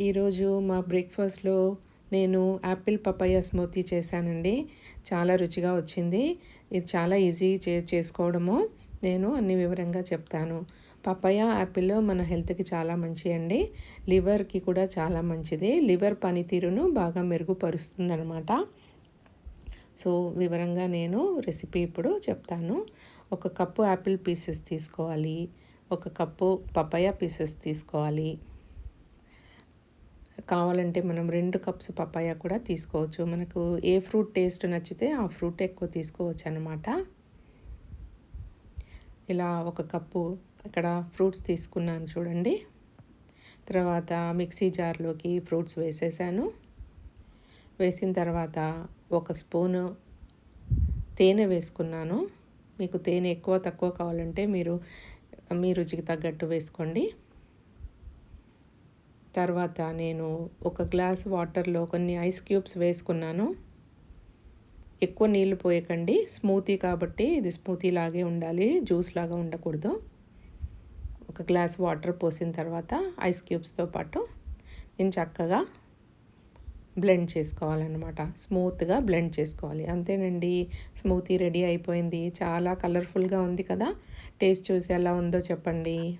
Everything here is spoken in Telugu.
ఈరోజు మా బ్రేక్ఫాస్ట్లో నేను యాపిల్ పపాయ స్మూతీ చేశానండి. చాలా రుచిగా వచ్చింది. ఇది చాలా ఈజీ చే చేసుకోవడము. నేను అన్ని వివరంగా చెప్తాను. పపాయ యాపిల్ మన హెల్త్కి చాలా మంచి అండి. లివర్కి కూడా చాలా మంచిది. లివర్ పనితీరును బాగా మెరుగుపరుస్తుంది అనమాట సో వివరంగా నేను రెసిపీ ఇప్పుడు చెప్తాను. ఒక కప్పు యాపిల్ పీసెస్ తీసుకోవాలి. ఒక కప్పు పపాయ పీసెస్ తీసుకోవాలి. కావాలంటే మనం రెండు కప్స్ పపాయ కూడా తీసుకోవచ్చు. మనకు ఏ ఫ్రూట్ టేస్ట్ నచ్చితే ఆ ఫ్రూట్ ఎక్కువ తీసుకోవచ్చు అనమాట ఇలా ఒక కప్పు ఇక్కడ ఫ్రూట్స్ తీసుకున్నాను చూడండి. తర్వాత మిక్సీ జార్లోకి ఫ్రూట్స్ వేసేసాను. వేసిన తర్వాత ఒక స్పూను తేనె వేసుకున్నాను. మీకు తేనె ఎక్కువ తక్కువ కావాలంటే మీరు మీ రుచికి తగ్గట్టు వేసుకోండి. తర్వాత నేను ఒక గ్లాస్ వాటర్లో కొన్ని ఐస్ క్యూబ్స్ వేసుకున్నాను. ఎక్కువ నీళ్ళు పోయకండి. స్మూతీ కాబట్టి ఇది స్మూతీ లాగే ఉండాలి. జ్యూస్ లాగా ఉండకూడదు. ఒక గ్లాస్ వాటర్ పోసిన తర్వాత ఐస్ క్యూబ్స్తో పాటు నేను చక్కగా బ్లెండ్ చేసుకోవాలన్నమాట. స్మూత్గా బ్లెండ్ చేసుకోవాలి. అంతేనండి. స్మూతీ రెడీ అయిపోయింది. చాలా కలర్ఫుల్గా ఉంది కదా. టేస్ట్ చూసి ఎలా ఉందో చెప్పండి.